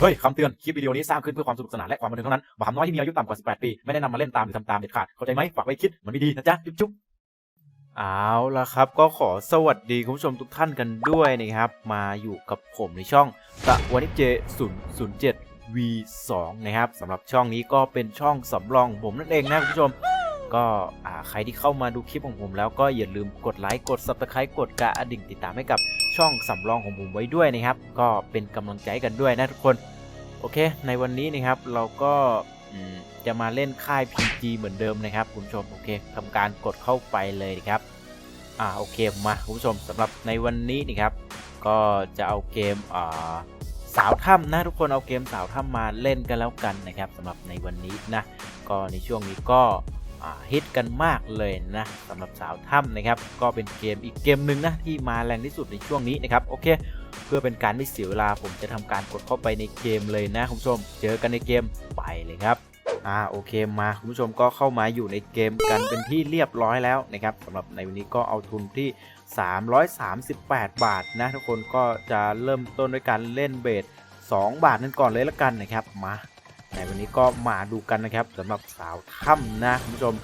เฮ้ยคำเตือน คลิปวิดีโอนี้สร้างขึ้นเพื่อความสนุกสนานและความบันเทิงเท่านั้นบาปน้อยที่มีอายุต่ำกว่า 18 ปี ไม่ได้นำมาเล่นตามหรือทำตามเด็ดขาด เข้าใจไหมฝากไว้คิด มันไม่ดีนะจ๊ะจุ๊บจุ๊บเอาละครับ ก็ขอสวัสดีคุณผู้ชมทุกท่านกันด้วยนะครับ มาอยู่กับผมในช่องตะวันเจ0 0 7 V2 นะครับสำหรับช่องนี้ก็เป็นช่องสำรองผมนั่นเองนะคุณผู้ชมก็ใครที่เข้ามาดูคลิปของผมแล้วก็อย่าลืมกดไลค์กด Subscribe กดกระดิ่งติดตามให้กับช่องสำรองของผมไว้ด้วยนะครับ ก็เป็นกำลังใจกันด้วยนะทุกคน โอเค ในวันนี้นะครับเราก็จะมาเล่นค่าย PG เหมือนเดิมนะครับคุณผู้ชมโอเคทำการกดเข้าไปเลยครับอ่าโอเคมาคุณผู้ชมสำหรับในวันนี้นะครับ ก็จะเอาเกมอ่าสาวถ้ำนะทุกคนเอาเกมสาวถ้ำมาเล่นกันแล้วกันนะครับสำหรับในวันนี้นะก็ในช่วงนี้ก็ฮิตกันมากเลยนะสำหรับสาวถ้ำนะครับ ก็เป็นเกมอีกเกมหนึ่งนะที่มาแรงที่สุดในช่วงนี้นะครับโอเค เพื่อเป็นการไม่เสียเวลาผมจะทำการกดเข้าไปในเกมเลยนะคุณผู้ชม เจอกันในเกมไปเลยครับอ่าโอเคมาคุณผู้ชมก็เข้ามาอยู่ในเกมกันเป็นที่เรียบร้อยแล้วนะครับสำหรับในวันนี้ก็เอาทุนที่ 338 บาทนะทุกคนก็จะเริ่มต้นด้วยการเล่นเบส2บาทนั่นก่อนเลยละกันนะครับมาในวันนี้ก็มาดูกันนะครับสำหรับสาวถ้ำนะคุณผู้ชม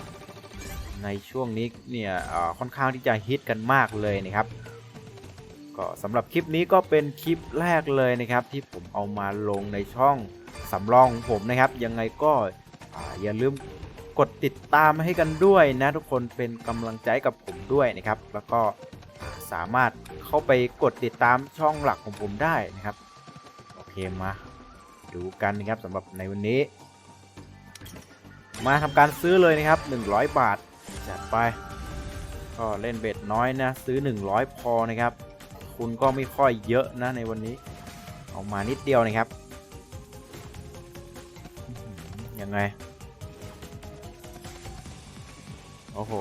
ในช่วงนี้เนี่ยค่อนข้างที่จะฮิตกันมากเลยนะครับ ก็สำหรับคลิปนี้ก็เป็นคลิปแรกเลยนะครับ ที่ผมเอามาลงในช่องสำรองของผมนะครับ ยังไงก็อย่าลืมกดติดตามให้กันด้วยนะทุกคนเป็นกำลังใจกับผมด้วยนะครับ แล้วก็สามารถเข้าไปกดติดตามช่องหลักของผมได้นะครับ โอเคมาดูกันนะครับสำหรับในวันนี้ มาทำการซื้อเลยนะครับ 100 บาทจัดไป ก็เล่นเบ็ดน้อยนะ ซื้อ 100 พอนะครับ คุณก็ไม่ค่อยเยอะนะในวันนี้เอามานิดเดียวนะครับยังไง โอ้โห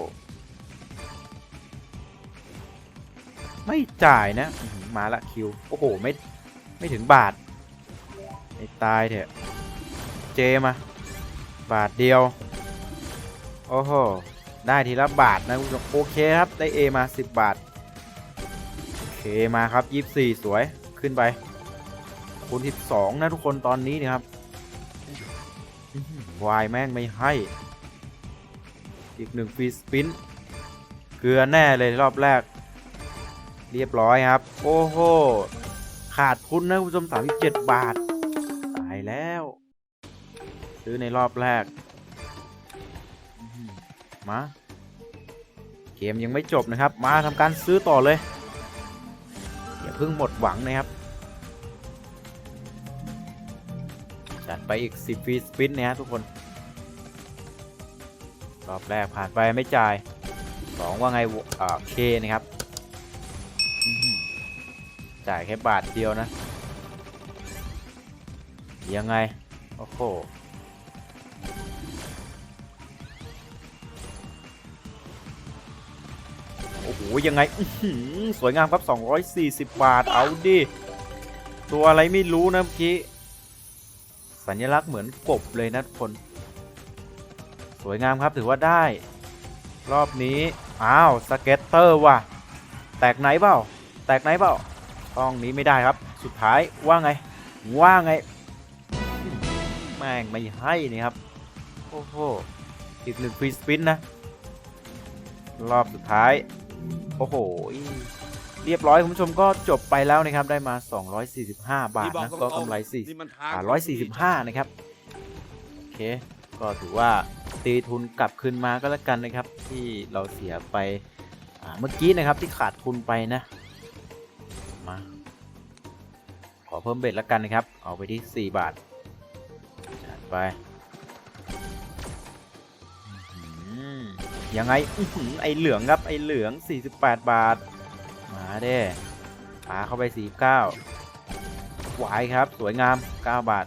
ไม่จ่ายนะ มาละคิว โอ้โห ไม่ ไม่ถึงบาท ไม่ตายเถอะ เจมา บาทเดียว โอ้โห ได้ทีละบาทนะคุณผู้ชมโอเคครับ ได้ A มา 10 บาท มาครับ 24 สวยขึ้นไปคูณ12 นะทุกคนตอนนี้นะครับวายแม่งไม่ให้ อีกหนึ่งฟรีสปินเกลือแน่เลยรอบแรก เรียบร้อยครับ โอ้โห ขาดทุนนะคุณผู้ชม 37 บาท ตายแล้ว ซื้อในรอบแรก มา เกมยังไม่จบนะครับ มาทำการซื้อต่อเลย เพิ่งหมดหวังนะครับ จัดไปอีก 10 ฟีสปินนะฮะทุกคน รอบแรกผ่านไปไม่จ่ายสองว่าไงอ่าเคนะครับ จ่ายแค่บาทเดียวนะ ยังไง โอ้โห ยังไงสวยงามครับ 240 บาท เอาดิ ตัวอะไรไม่รู้นะเมื่อกี้ สัญลักษณ์เหมือนกบเลยนะทุกคน สวยงามครับถือว่าได้ รอบนี้ อ้าว สเก็ตเตอร์ว่ะ แตกไหนเปล่า แตกไหนเปล่าช่องนี้ไม่ได้ครับ สุดท้ายว่าไง ว่าไง แม่งไม่ให้นี่ครับ โอ้โห อีกหนึ่งฟรีสปินนะ รอบสุดท้าย โอ้โห เรียบร้อยคุณผู้ชมก็จบไปแล้วนะครับ ได้มา 245 บาทนะก็กำไร4นี่มันทางอ่า145นะครับ โอเค ก็ถือว่าตีทุนกลับคืนมาก็แล้วกันนะครับ ที่เราเสียไปอ่าเมื่อกี้นะครับที่ขาดทุนไปนะ มา ขอเพิ่มเบ็ดแล้วกันนะครับ เอาไปที่ 4 บาทจัดไป ยังไงอื้อหือไอเหลืองครับไอเหลือง 48 บาท มาเด้ปาเข้าไป 49หวายครับ สวยงาม 9 บาท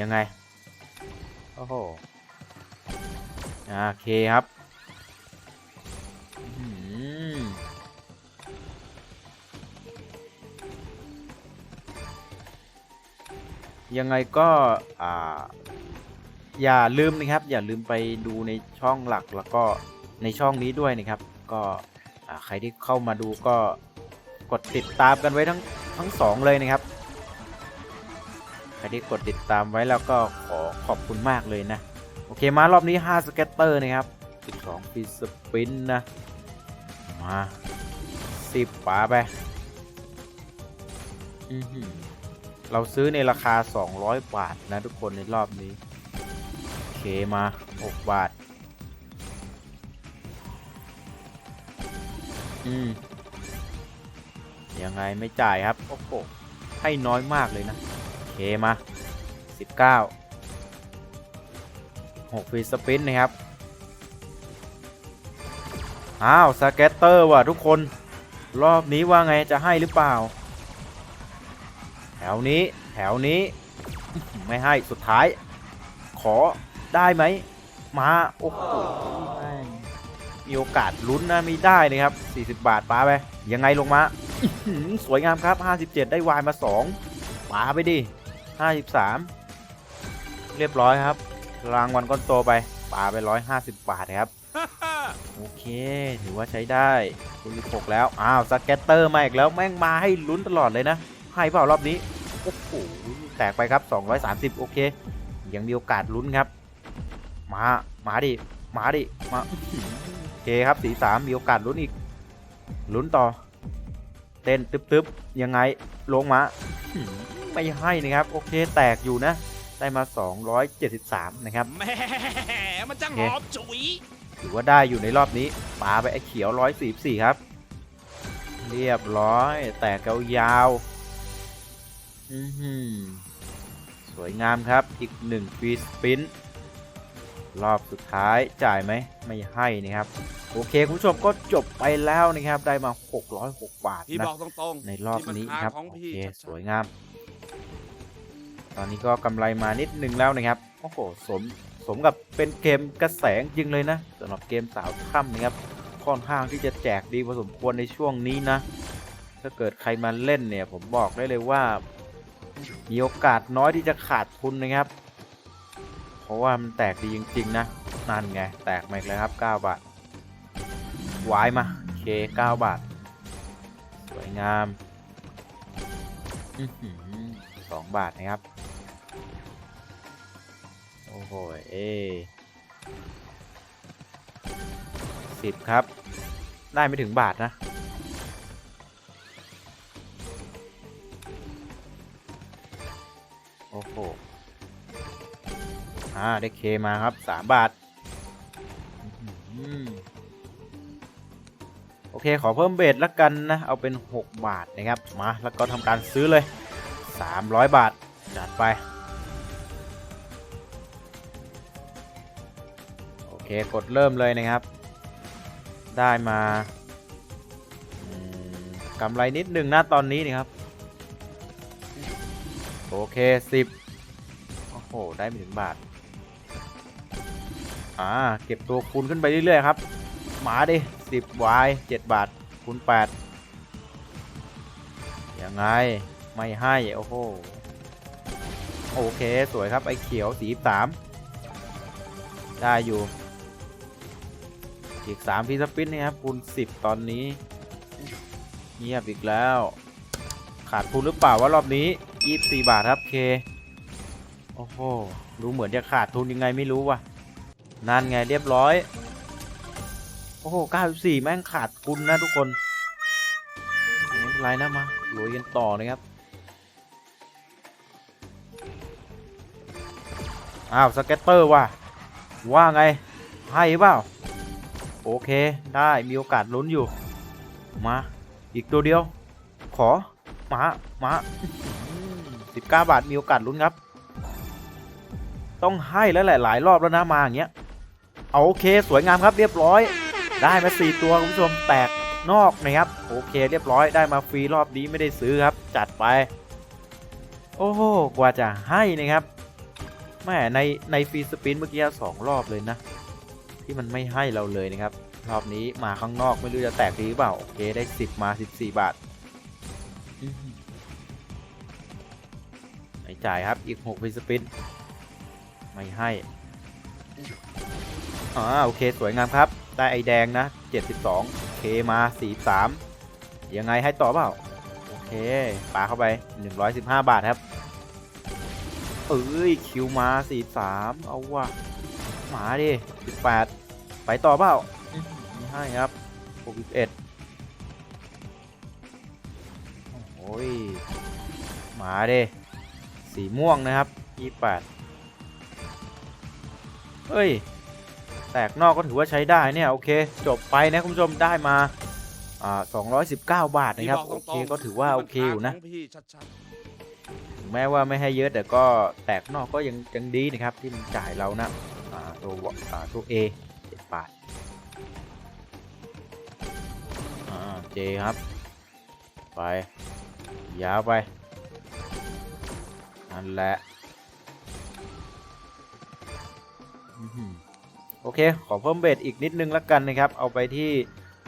ยังไง โอ้โห โอเคครับ ยังไงก็อ่าอย่าลืมนะครับ อย่าลืมไปดูในช่องหลักแล้วก็ในช่องนี้ด้วยนะครับ ก็ใครที่เข้ามาดูก็กดติดตามกันไว้ทั้งทั้งสองเลยนะครับใครที่กดติดตามไว้แล้วก็ขอขอบคุณมากเลยนะ โอเคมารอบนี้ 5 สเก็ตเตอร์นะครับ 12ฟีสปินนะ มา10ป๋าไป อือหือ เราซื้อในราคา 200 บาทนะทุกคนในรอบนี้ โอเคมา 6 บาท อืม ยังไงไม่จ่ายครับ โอ้โห ให้น้อยมากเลยนะ โอเคมา 19 6ฟรีสปินนะครับ อ้าวสเก็ตเตอร์ว่ะทุกคน รอบนี้ว่าไงจะให้หรือเปล่า แถวนี้ แถวนี้ ไม่ให้สุดท้าย ขอได้ไหม มา โอ้โหมีโอกาสลุ้นนะมีได้นะครับ 40 บาทป้าไป ยังไงลงมา สวยงามครับ 57 ได้วายมา 2ป้าไปดิ 53 เรียบร้อยครับ รางวัลก้อนโตไปป้าไป 150 บาทนะครับ โอเค ถือว่าใช้ได้คุณลิกแล้ว อ้าวสเก็ตเตอร์มาอีกแล้ว แม่งมาให้ลุ้นตลอดเลยนะ ให้เปล่ารอบนี้ โอ้โห แตกไปครับ 230 โอเค ยังมีโอกาสลุ้นครับ มามาดิ มาดิ มาอื้อหือโอเคครับ สีสามมีโอกาสลุ้นอีก ลุ้นต่อ เต้นตึ๊บๆ ยังไง ลงมาอื้อหือไม่ให้นะครับ โอเค แตกอยู่นะ ได้มา 273 นะครับ แหม่มันจังโอเคหอมฉุยถือว่าได้อยู่ในรอบนี้ปาไปไอ้เขียวร้อยสี่สี่ครับ เรียบร้อย แตกยาวๆอื้อหือ สวยงามครับอีกหนึ่งฟรีสปินรอบสุดท้ายจ่ายไหมไม่ให้นะครับ โอเคคุณผู้ชมก็จบไปแล้วนะครับ ได้มา 606 บาทพี่นะบอกตรงๆในรอบนี้ครับที่ปัญหาของโอพี่เคชัดๆสวยงาม ตอนนี้ก็กำไรมานิดนึงแล้วนะครับโอ้โหสมสมกับเป็นเกมกระแสจริงเลยนะสำหรับเกมสาวถ้ำนะครับค่อนข้างที่จะแจกดีพอสมควรในช่วงนี้นะ ถ้าเกิดใครมาเล่นเนี่ยผมบอกได้เลยว่า มีโอกาสน้อยที่จะขาดทุนนะครับ เพราะว่ามันแตกดีจริงๆนะนั่นไง แตกมาอีกแล้วครับ 9 บาทวายมาเค 9 บาท สวยงามอื้อหือสองบาทนะครับ โอ้โห เอสิบครับ ได้ไม่ถึงบาทนะ โอ้โห อ่า ได้เคมาครับสามบาท โอเค ขอเพิ่มเบสละกันนะ เอาเป็น 6 บาทนะครับ มา แล้วก็ทำการซื้อเลย 300 บาท จัดไป โอเค กดเริ่มเลยนะครับ ได้มากำไรนิดหนึ่งนะตอนนี้นี่ครับ โอเค10โอ้โห ได้ไม่ถึงบาท อ่า เก็บตัวคูณขึ้นไปเรื่อย ๆ ครับ หมาดิ10 y 7บาทคูณ8ยังไง ไม่ให้ โอ้โห โอเค สวยครับ ไอ้เขียวสีสามได้อยู่ อีก3ฟีสปินนะครับคูณ10ตอนนี้ เงียบอีกแล้ว ขาดทุนหรือเปล่าวะรอบนี้ 24 บาทครับเค โอ้โหรู้เหมือนจะขาดทุนยังไงไม่รู้ว่ะ นั่นไงเรียบร้อย โอ้โห 94 แม่งขาดทุนนะทุกคนไม่เป็นไรนะมาลุยกันต่อนะครับอ้าวสเก็ตเตอร์ว่ะ ว่าไง ให้เปล่า โอเคได้มีโอกาสลุ้นอยู่ มา อีกตัวเดียว ขอ มา มา สิบเก้าบาทมีโอกาสลุ้นครับ ต้องให้แล้วแหละหลายรอบแล้วนะมาอย่างเงี้ยเอาโอเคสวยงามครับเรียบร้อย ได้มาสี่ตัวคุณผู้ชมแตกนอกนะครับโอเคเรียบร้อยได้มาฟรีรอบนี้ไม่ได้ซื้อครับ จัดไป โอ้โหกว่าจะให้นะครับแม่ในในฟรีสปินเมื่อกี้สองรอบเลยนะ ที่มันไม่ให้เราเลยนะครับรอบนี้มาข้างนอกไม่รู้จะแตกดีหรือเปล่า โอเคได้ 10 มา 14 บาท จ่ายครับอีก6ฟรีสปินไม่ให้อ่าโอเคสวยงามครับ ได้ไอแดงนะ 72เคมา 43 ยังไงให้ต่อเปล่า โอเคปาเข้าไป 115 บาทครับ เอ้ย คิวมา 43 เอาว่ะหมาดิ 18 ไปต่อเปล่าไม่ให้ครับ61โอ้ยหมาดิ สีม่วงนะครับ28เฮ้ย แตกนอกก็ถือว่าใช้ได้เนี่ย โอเค จบไปนะคุณผู้ชมได้มาอ่า219 บาทนะครับ โอเคก็ถือว่าโอเคอยู่นะมัทางของพี่ชัดถึงแม้ว่าไม่ให้เยอะแต่ก็แตกนอกก็ยังยังดีนะครับ ที่มันจ่ายเรานะอ่าตัววอ่าตัว A เจ็ดบาทอ่า J ครับ ไปยาวไป นั่นแหละโอเค ขอเพิ่มเบสอีกนิดนึงแล้วกันนะครับ เอาไปที่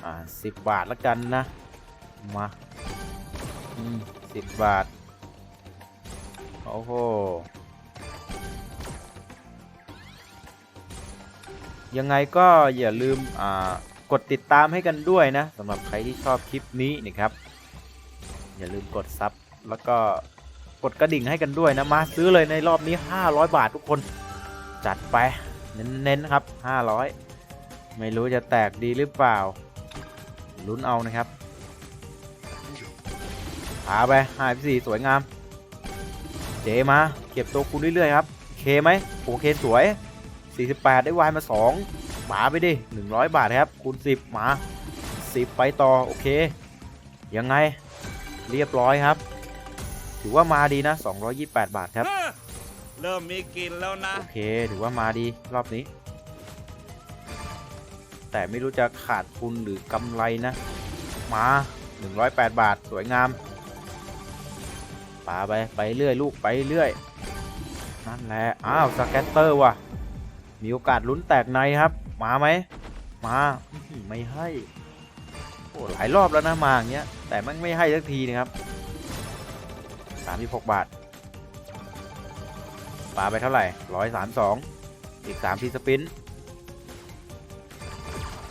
อ่าสิบบาทแล้วกันนะ มาสิบบาท โอ้โห ยังไงก็อย่าลืมอ่ากดติดตามให้กันด้วยนะสำหรับใครที่ชอบคลิปนี้นะครับ อย่าลืมกดซับแล้วก็ กดกระดิ่งให้กันด้วยนะมาซื้อเลยในรอบนี้ 500 บาททุกคนจัดไปเน้นๆครับ 500 ไม่รู้จะแตกดีหรือเปล่า ลุ้นเอานะครับพาไปหายสี่สวยงาม เจมา เก็บตัวคูณเรื่อยๆครับ เคไหมโอเคสวย 48 ได้วายมา2หมาไปดิ 100 บาทครับ คูณ 10 หมา 10 ไปต่อ โอเค ยังไง เรียบร้อยครับ ถือว่ามาดีนะ 228 บาทครับๆเฮ้อเริ่มมีกลินแล้วนะ โอเค ถือว่ามาดีรอบนี้ แต่ไม่รู้จะขาดทุนหรือกำไรนะ มา 108 บาทสวยงามปาไปไปเรื่อยลูกไปเรื่อย นั่นแหละ อ้าวสแกตเตอร์ว่ะ มีโอกาสลุ้นแตกในครับ มาไหม มาอื้อหือไม่ให้ โอ้หลายรอบแล้วนะมาอย่างเงี้ย แต่มันไม่ให้สักทีนะครับ 36บาทปาไปเท่าไหร่ร้อยสามสองอีกสามทีสปิน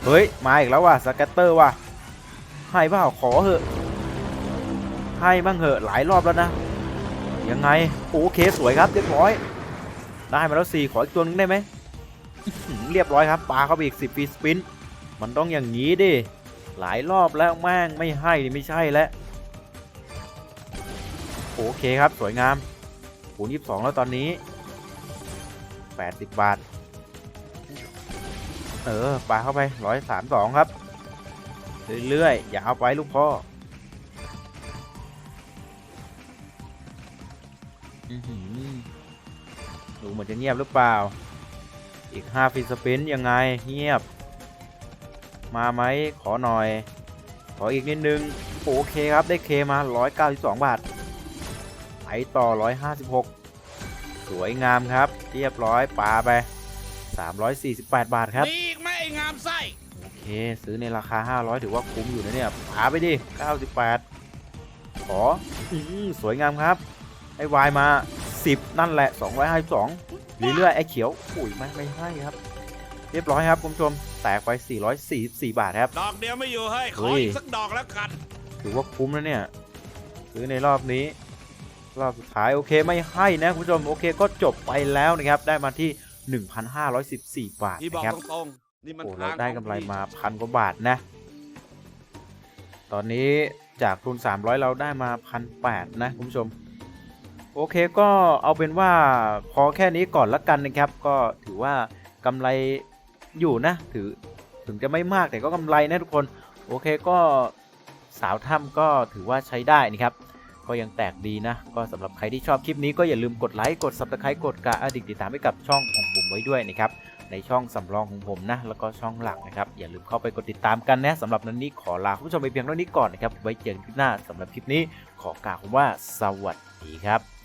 เฮ้ย มาอีกแล้วว่ะสแกตเตอร์ว่ะ ให้เปล่าขอเหอะ ให้บ้างเหอะหลายรอบแล้วนะ ยังไง โอเคสวยครับเรียบร้อย ได้มาแล้วสี่ขออีกตัวนึงได้ไหม เรียบร้อยครับปาเข้าไปอีกสิบปีสปิน มันต้องอย่างนี้ดิ หลายรอบแล้วแม่งไม่ให้นี่ไม่ใช่แล้ว โอเคครับ สวยงามคูณ22แล้วตอนนี้80บาท เออปลาเข้าไป132ครับ เรื่อยๆ อย่าเอาไปลูกพ่อดูเหมือนจะเงียบหรือเปล่า อีก5ฟิสปินยังไง เงียบ มาไหม ขอหน่อย ขออีกนิดนึง โอเคครับ ได้เคมา 192 บาท ต่อ 156 สวยงามครับ เรียบร้อยปาไป 348 บาทครับมีอีกไหมไอ้งามไส้โอเค ซื้อในราคา 500 ถือว่าคุ้มอยู่นะเนี่ยปาไปดิ 98 ขออืมสวยงามครับ ไอ้วายมา 10 นั่นแหละ 252เรื่อยๆไอ้เขียวอุ้ยไม่ไม่ให้ครับ เรียบร้อยครับคุณผู้ชมแตกไป 444 บาทครับ ดอกเดียวไม่อยู่เฮ้ยขเฮ้อยอีกสักดอกแล้วกัน ถือว่าคุ้มแล้วเนี่ย ซื้อในรอบนี้ รอบสุดท้ายโอเคไม่ให้นะคุณผู้ชมโอเคก็จบไปแล้วนะครับ ได้มาที่ 1,514 บาทพี่บอกนะครับตรงๆนี่มันโอ้ทาเรางได้ของกำไรพี่มาพันกว่าบาทนะ ตอนนี้จากทุน 300 เราได้มาพันแนะคุณผู้ชม โอเคก็เอาเป็นว่าพอแค่นี้ก่อนละกันนะครับ ก็ถือว่ากำไรอยู่นะ ถือถึงจะไม่มากแต่ก็กำไรนะทุกคน โอเคก็สาวถ้ำก็ถือว่าใช้ได้นะครับ ก็ยังแตกดีนะ ก็สำหรับใครที่ชอบคลิปนี้ก็อย่าลืมกดไลค์กด subscribe กดกระดิ่งติดตามให้กับช่องของผมไว้ด้วยนะครับในช่องสำรองของผมนะ แล้วก็ช่องหลักนะครับ อย่าลืมเข้าไปกดติดตามกันนะสำหรับนั้นนี้ขอลาคุณผู้ชมไปเพียงเท่านี้ก่อนนะครับ ไว้เจอกันคลิปหน้าสำหรับคลิปนี้ขอกล่าวคำว่าสวัสดีครับ